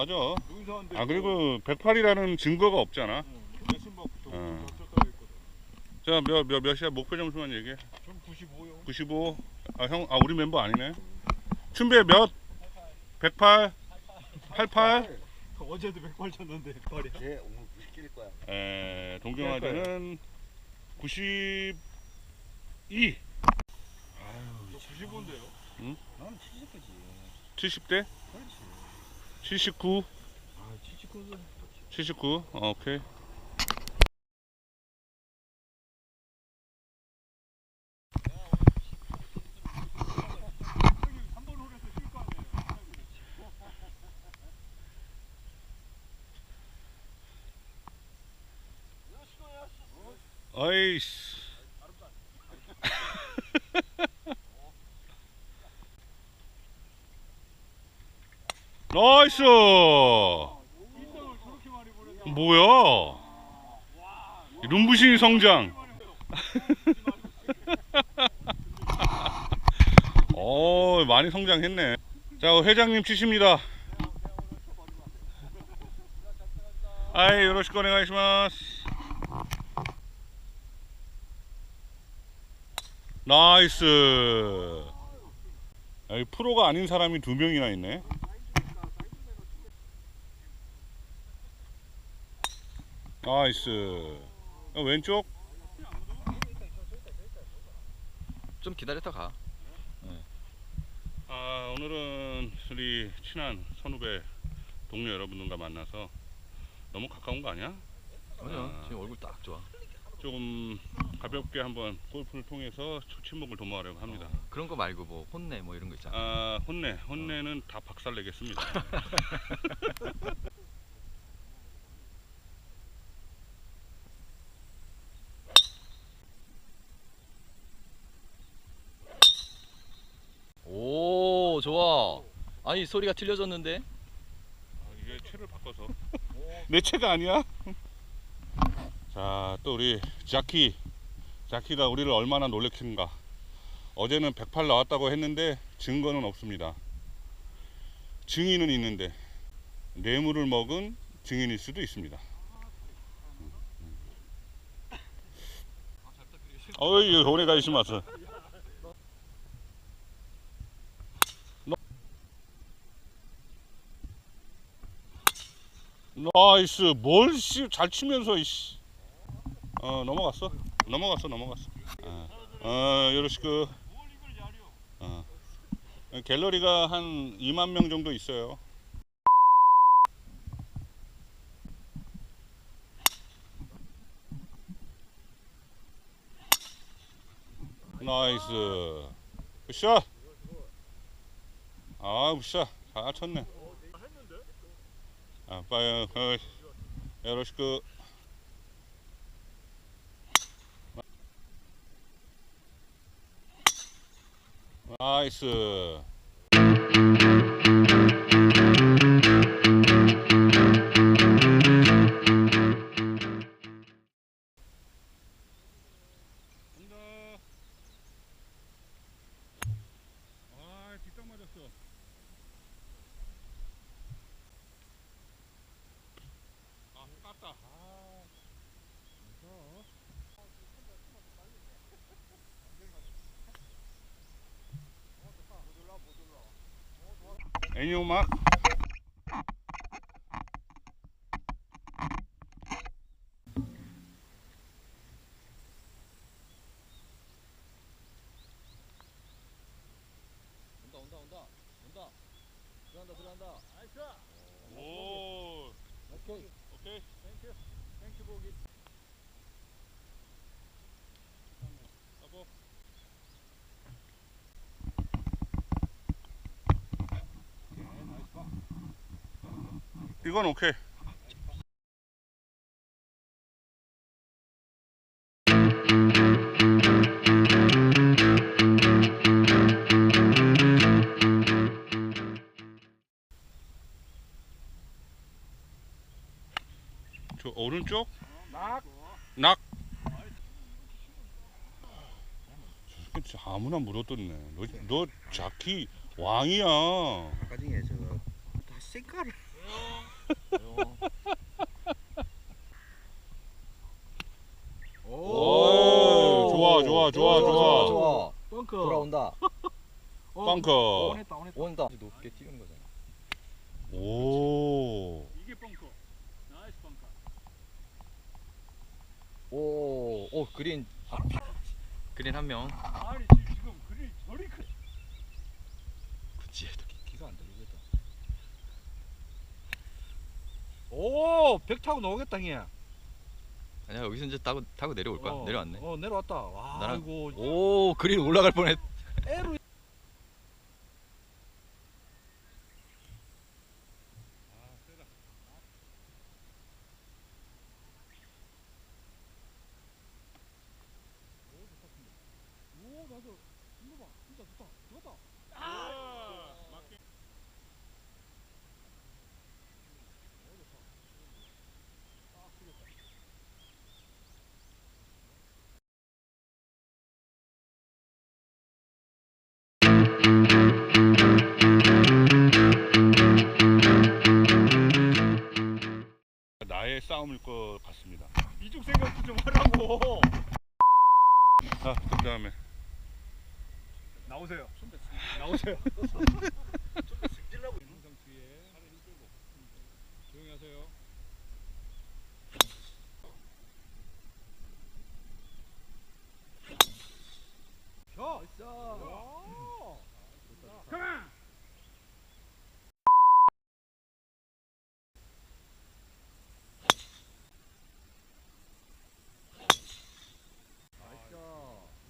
맞아. 아 그리고 108이라는 증거가 없잖아. 어. 자, 몇, 몇, 몇이야? 목표 점수만 얘기해. 전 95요. 95. 아, 형, 아, 우리 멤버 아니네. 춘배 몇? 108? 88? 어제도 108 쳤는데 108이야. 쟤 오늘 90킬일 거야. 에, 동경아재는 92. 95인데요. 나는 70개지. 70대? 그렇지. 79? 아, 79는 79? 어, 오케이. 아이씨. 나이스! 뭐야? 룸부신 성장. 어, 많이 성장했네. 자, 회장님 치십니다. 아이, 요로시코 오네가이시마스. 나이스. 프로가 아닌 사람이 두 명이나 있네. 나이스. 어, 왼쪽? 좀 기다렸다 가. 아, 오늘은 우리 친한 선후배 동료 여러분들과 만나서 너무 가까운 거 아니야? 아니야. 아. 지금 얼굴 딱 좋아. 조금 가볍게 한번 골프를 통해서 친목을 도모하려고 합니다. 어, 그런 거 말고 뭐 혼내 뭐 이런 거 있잖아. 아, 혼내, 혼내는 다 박살 내겠습니다. 오 좋 아. 아니 소리가 틀려졌는데. 아, 이게 채를 바꿔서 내 채가 아니야? 자, 또 우리 자키, 자키가 우리를 얼마나 놀래킨가. 어제는 108 나왔다고 했는데 증거는 없습니다. 증인은 있는데 뇌물을 먹은 증인일 수도 있습니다. 어이, 오래가 있으면서. 나이스. 뭘씨 잘 치면서 이씨. 어 넘어갔어? 넘어갔어 넘어갔어. 어, 어 요러시그 어. 갤러리가 한 2만 명 정도 있어요. 나이스. 굿샷. 아 굿샷. 잘 쳤네 아, 빠요. 어, 요로시쿠. 나이스. 애니 음악. 온다 온다 온다 온다. 들어간다 들어간다. 오, 오케이. 오케이. 땡큐. 땡큐 보기. 여보. 이건 오케이. 저 오른쪽 낙. 낙. 저 진짜 아무나 물어뜯네. 너, 너 자키 왕이야. 아까 중에 저거 다 쌩까를. 오, 좋아, 좋아, 좋아, 좋아. 좋아. 벙커. 돌아온다. 어, 벙커. 원했다, 원했다. 온다. 높게 띄우는 거잖아. 오. 이게 벙커. 나이스 벙커. 오, 오 그린. 아, 그린 한 명. 아니 지금 그리 저리 크. 그치. 기가 안 들리겠다. 오, 백 타고 나오겠다, 형. 아니야 여기서 이제 타고 타고 내려올 거야. 어, 내려왔네. 어, 내려왔다. 와, 나랑- 아이고. 오 그린 올라갈 뻔했. 에로. 나오세요. 나오세요. 항상 뒤에. 조용히 하세요. 자, 가만.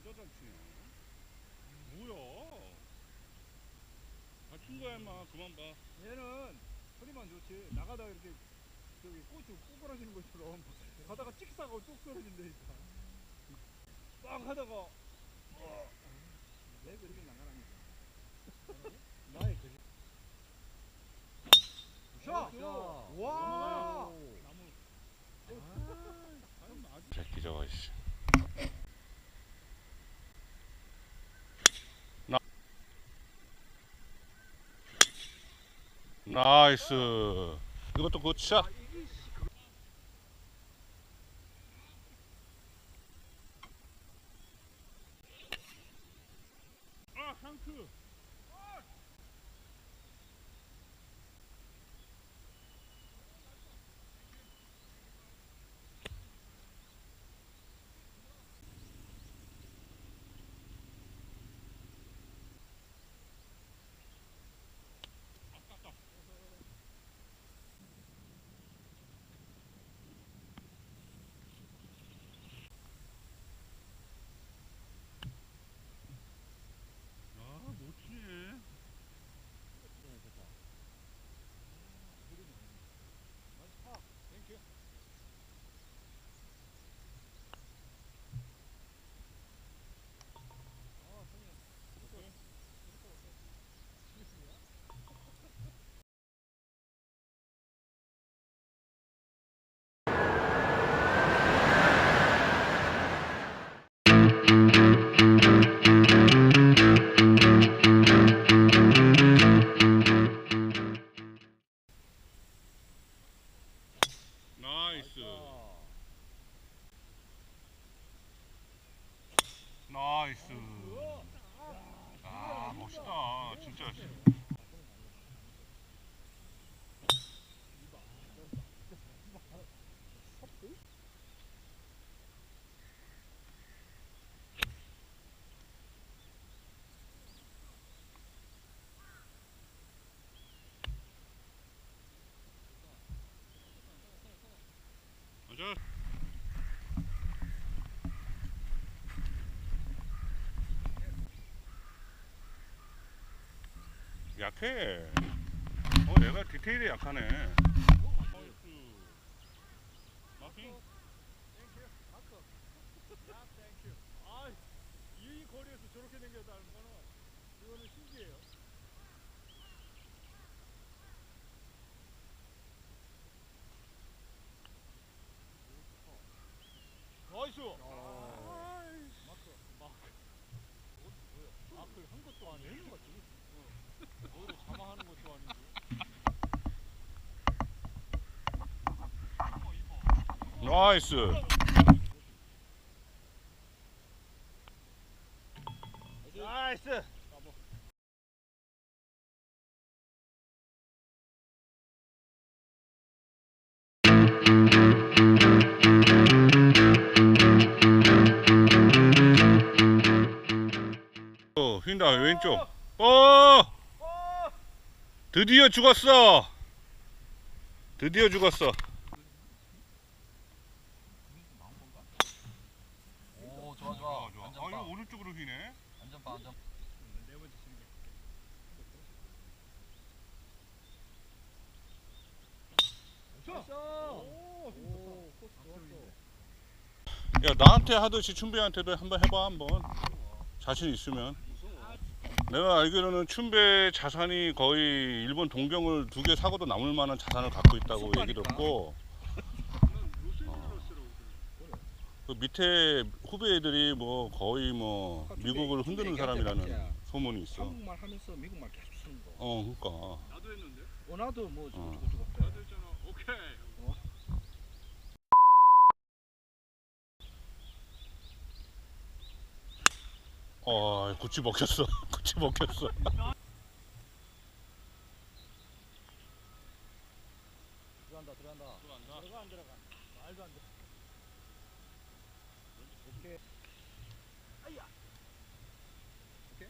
진짜 잘 치네. 뭐야? 다친 거야, 임마. 그만 봐. 얘는 소리만 좋지. 나가다가 이렇게 저기 고추 꼬꾸라지는 것처럼 가다가 찍사고 뚝 떨어진다니까. 막 하다가 어. 내 그렇게 나가라니까. 나의 그림. 샷! 와! 나무. 새끼 저거, 씨. 나이스. 이것도. 아, 샹크. 아, 못 치네. 나이스. 나이스. 아, 멋있다. 진짜. 맞아. 약해. 어, 내가 디테일이 약하네. 마킹? 아, 이 거리에서 저렇게 생겼다는 거는 이거는 신기해요. 나이스. 마크, 마크. 어, 뭐야? 마크를 한 것도 아니고. 내는 거지. 오히려 자망하는 것도 아니고. 나이스. 나이스. 어, 휜다 왼쪽. 어! 드디어 죽었어. 드디어 죽었어. 오 좋아 좋아. 아, 완전 이거 빠. 네 번째 오, 코스 좋았어. 야 나한테 하듯이 춘배한테도 한번 해봐 한번. 자신 있으면. 내가 알기로는 춘배 자산이 거의 일본 동경을 두 개 사고도 남을 만한 자산을 갖고 있다고 얘기 들었고 그 밑에 후배 애들이 뭐 거의 뭐 미국을 흔드는 사람이라는 소문이 있어. 한국말 하면서 미국말 계속 쓰는 거. 어, 그러니까. 나도 했는데. 어 나도 뭐 어. 저거 저거 저거. 나도 했잖아. 오케이. 어, 구찌 먹혔어. 구찌 먹혔어. 들어간다 들어간다. 들어가 안 들어가. 말도 안 돼. 오케이. 오케이.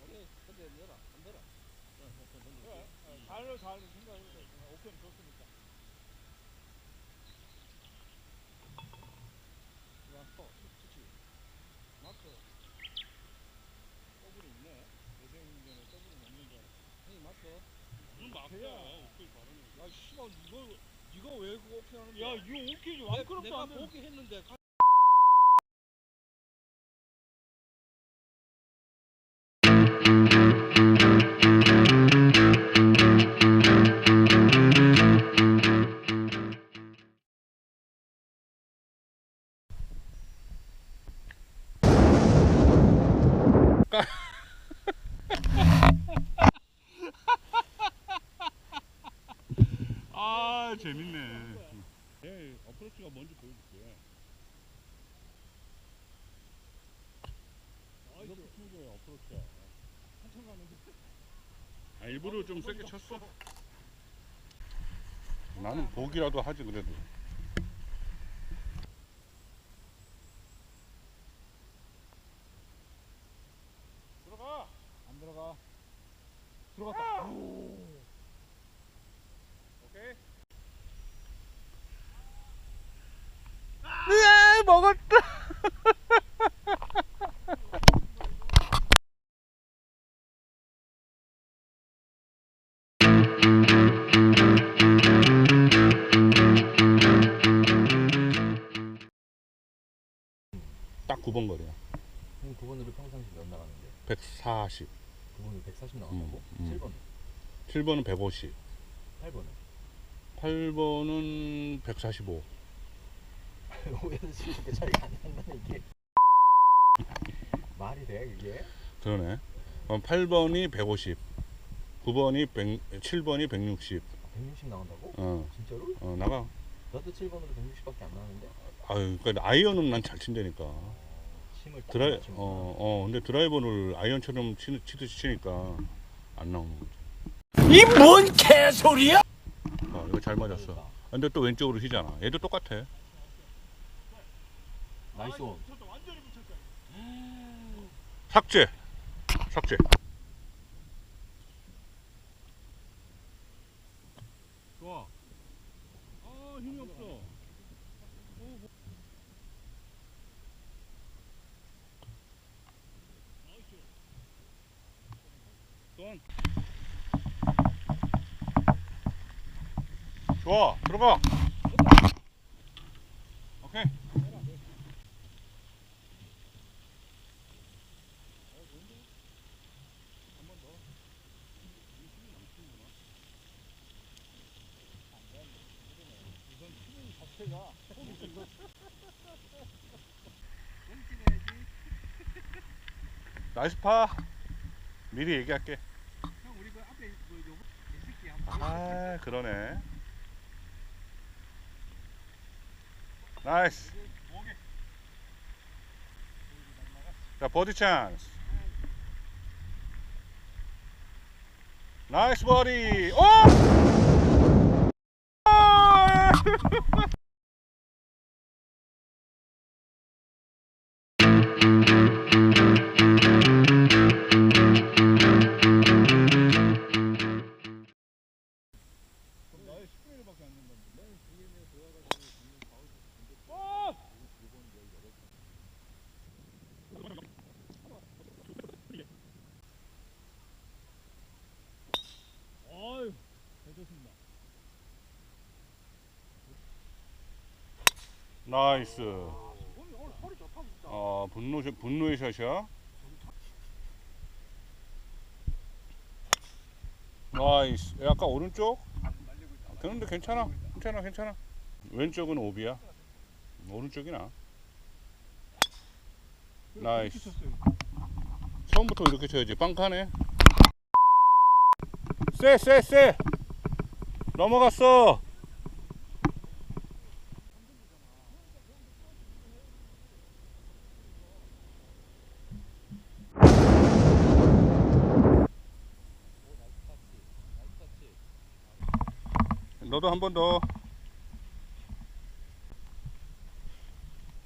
오케이. 근데 내라. 안 되라. 그래. 어, 잘로 잘 생각을 해. 오케이 좋습니까? 들어갔어. 그렇지. 마크. 더블이 있네. 대생전에 더블이 없는 줄 알았어. 형이 마크. 그럼 막야. 오케이 바르는. 야 씨발 이거 이거 왜 그거 오케이 하는 야, 거야? 이거 오케이지. 내- 완크롭도 내가 안 돼. 보기 했는데 가- 아, 재밌네. 예, 어프로치가 뭔지 보여줄게. 이렇게 치는 거야, 어프로치야. 한참 가는데. 아, 일부러 좀 세게 쳤어. 나는 보기라도 하지 그래도. 들어가. 안 들어가. 들어갔다. 오케이. 네, 먹었다. 딱 9번 거리야. 형 9번으로 평상시 몇 나가는데? 140. 9번으로 140 음, 나간다고? 음. 7번. 7번은 150. 8번은. 8번은 145. 왜서 이렇게 차이가 안 난다는 이게. 말이 돼 그게? 그러네. 그럼 8번이 150. 9번이 100, 7번이 160. 160 나간다고? 어, 진짜로? 어 나가. 나도 7번으로 160밖에 안 나는데. 아유, 그러니까 아이언은 난 잘 친다니까. 힘을 드라이. 어, 어, 근데 드라이버를 아이언처럼 치, 치듯이 치니까 안 나오는 거지. 이뭔 개소리야? 어, 이거 잘 맞았어. 그러니까. 근데 또 왼쪽으로 휘잖아. 얘도 똑같아. 나이스 붙였다. 삭제. 삭제. 좋아. 아, 힘이 없어. 돈. 좋아, 들어가. 나이스 파. 미리 얘기할게. 형 우리 그 앞에 그 요거 이 새끼 한번 아, 그러네. 나이스. 자, 버디 찬스. 나이스 버디. 오! 나이스. 진짜. 어, 분노 분노의 샷이야. 나이스. 약간 오른쪽? 그런데 괜찮아. 괜찮아, 괜찮아. 왼쪽은 오비야. 오른쪽이 나. 나이스. 처음부터 이렇게 쳐야지. 빵카네. 쎄, 쎄, 쎄. 넘어갔어. 너도 한 번 더.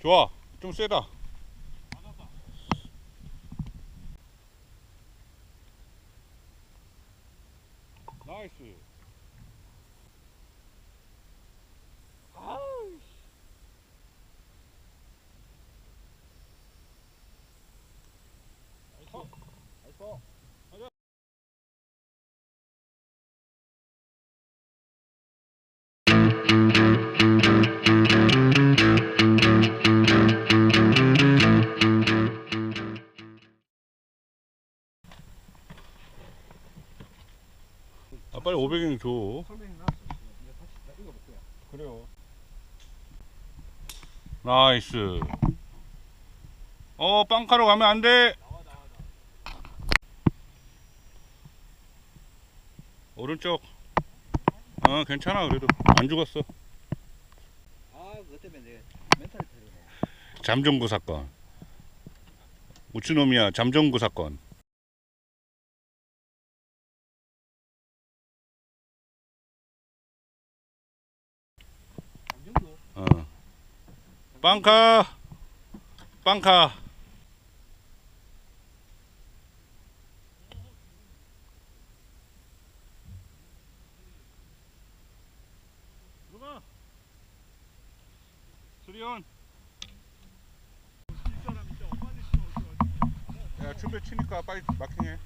좋아. 좀 세다. 500원 줘. 그래요. 나이스. 어, 빵카로 가면 안 돼. 오른쪽. 어, 괜찮아. 그래도 안 죽었어. 아 그것 때문에 내 멘탈이. 잠정구 사건. 우츠노미야 잠정구 사건. 감정도. 어. 빵카. 빵카. 누가? 수리온. 야, 춤배 치니까 빨리 마킹해.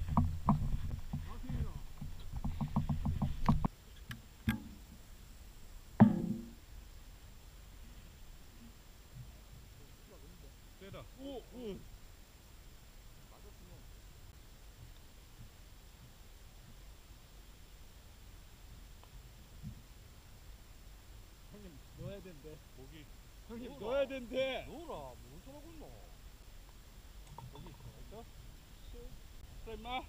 오, 오. 형님 넣어야 된대. 고기. 형님 넣어야 된대. 뭐라 뭘 잘하고 있노? 여기 있어. 자, 임마.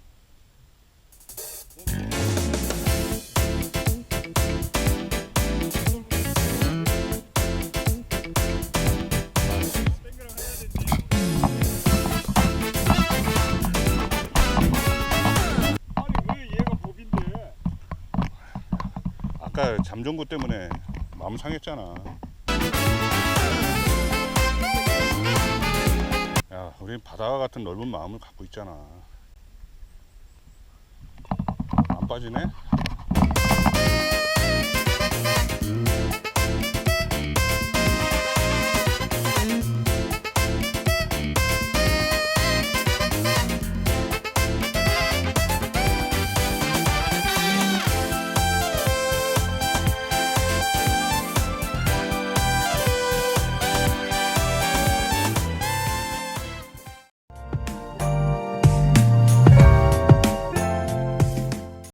잠정구 때문에 마음 상했잖아. 야, 우린 바다 같은 넓은 마음을 갖고 있잖아. 안 빠지네?